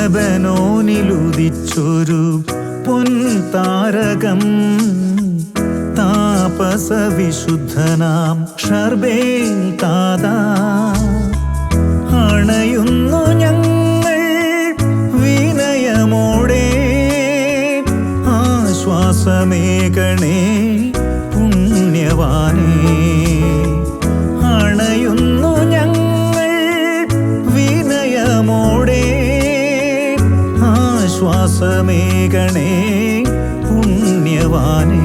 ലബനോനിലുദിച്ചൊരു പൊൻതാരകം. താപസ വിശുദ്ധനാം ഷർബേൽ താതാ. അണയുന്നു ഞങ്ങൾ വിനയമോടെ. ആശ്വാസമേകണേ പുണ്യവാനേ. ആശ്വാസമേകണേ പുണ്യവാനേ.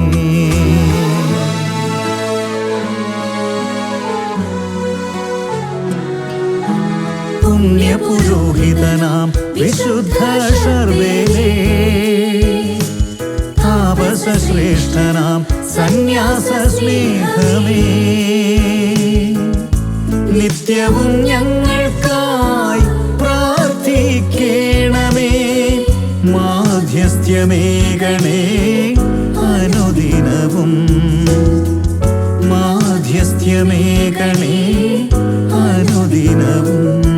പുണ്യപുരോഹിതനാം വിശുദ്ധ ശർവേലേ താപസശ്രേഷ്ഠനാം സന്യാസ സ്നേഹമേ നിത്യവും ഞങ്ങൾക്കായി മാധ്യസ്ഥ്യമേകണേ അനുദിനവും മാധ്യസ്ഥ്യമേകണേ അനുദിനവും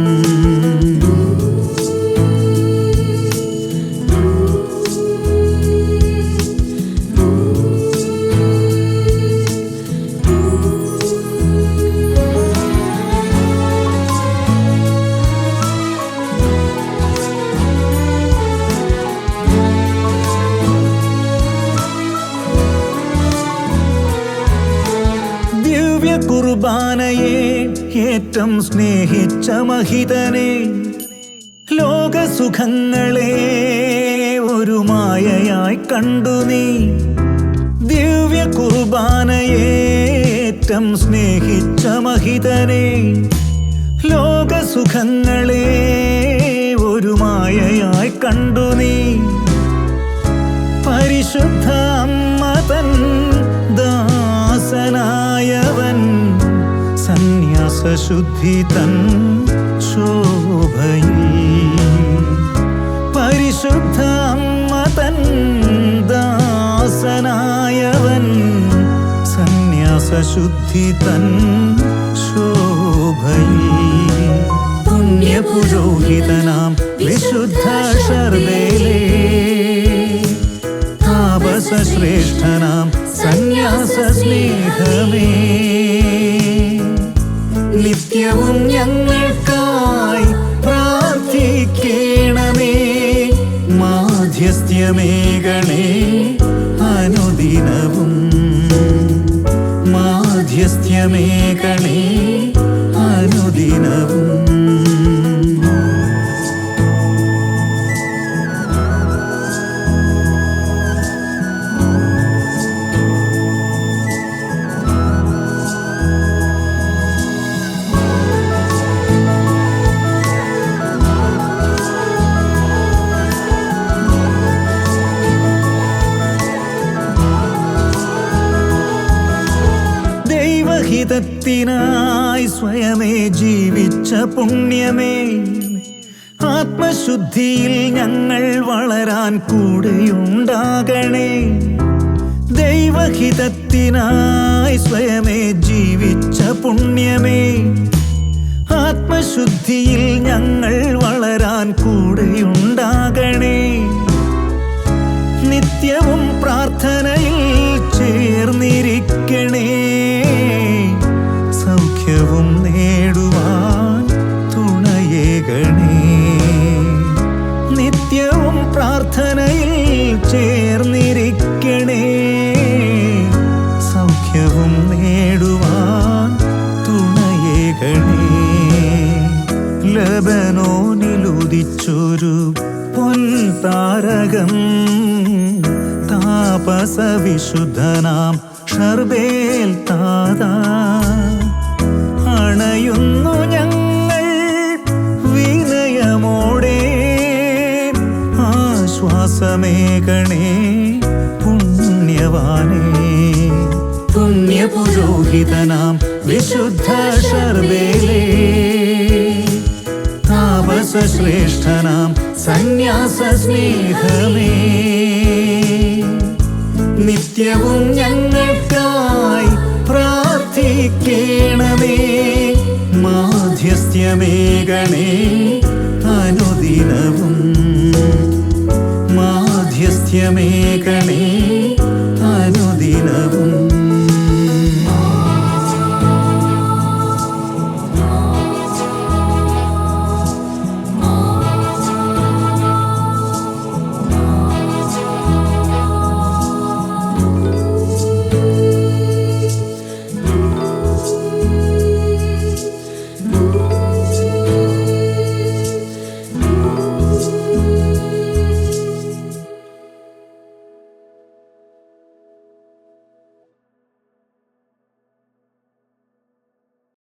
കുർബാനയെ ഏറ്റം സ്നേഹിച്ച മഹിതനെ ലോകസുഖങ്ങളെ ഒരു മായയായി കണ്ടു നീ. ദിവ്യ കുർബാനയെ ഏറ്റം സ്നേഹിച്ച മഹിതനെ ലോകസുഖങ്ങളെ ഒരു മായയായി കണ്ടു നീ. സന്യാസ ശുദ്ധി തൻ ശോഭയിൽ. പരിശുദ്ധ അമ്മ തൻ ദാസനായവൻ സന്യാസശുദ്ധി തൻ ശോഭയിൽ. പുണ്യപുരോഹിതനാം വിശുദ്ധ ശർവേലേ താപസ ശ്രേഷ്ഠനാം സന്യാസ സ്നേഹമേ നിത്യവും ഞങ്ങൾക്കായി പ്രാർത്ഥിക്കണമേ. മാധ്യസ്ഥ്യമേകണേ അനുദിനവും. മാധ്യസ്ഥ്യമേകണേ അനുദിനവും. ദൈവഹിതത്തിനായി സ്വയമേ ജീവിച്ച പുണ്യമേ. ആത്മശുദ്ധിയിൽ ഞങ്ങൾ വളരാൻ കൂടെയുണ്ടാകണേ. ദൈവഹിതത്തിനായി സ്വയമേ ജീവിച്ച പുണ്യമേ. ആത്മശുദ്ധിയിൽ ഞങ്ങൾ വളരാൻ കൂടെയുണ്ടാകണേ. നിത്യവും പ്രാർത്ഥനയിൽ ചേർന്നിരിക്കണേ. നിത്യവും പ്രാർത്ഥനയിൽ ചേർന്നിരിക്കണേ. സൗഖ്യവും നേടുവാൻ തുണയേകണേ ലബനോനിലുദിച്ചൊരു പൊൻതാരകം. താപസ വിശുദ്ധനാം ഷർബേൽ താതാ. ആശ്വാസമേകണേ പുണ്യവാനേ. പുണ്യപുരോഹിതനാം വിശുദ്ധ ശർവേലേ താപസ ശ്രേഷ്ഠനാം സന്യാസ സ്നേഹമേ നിത്യവും ഞങ്ങൾക്കായി പ്രാർത്ഥിക്കണമേ. മാധ്യസ്ഥ്യമേകണേ അനുദിനവും സൗഖ്യമേകണേ അനുദിനവും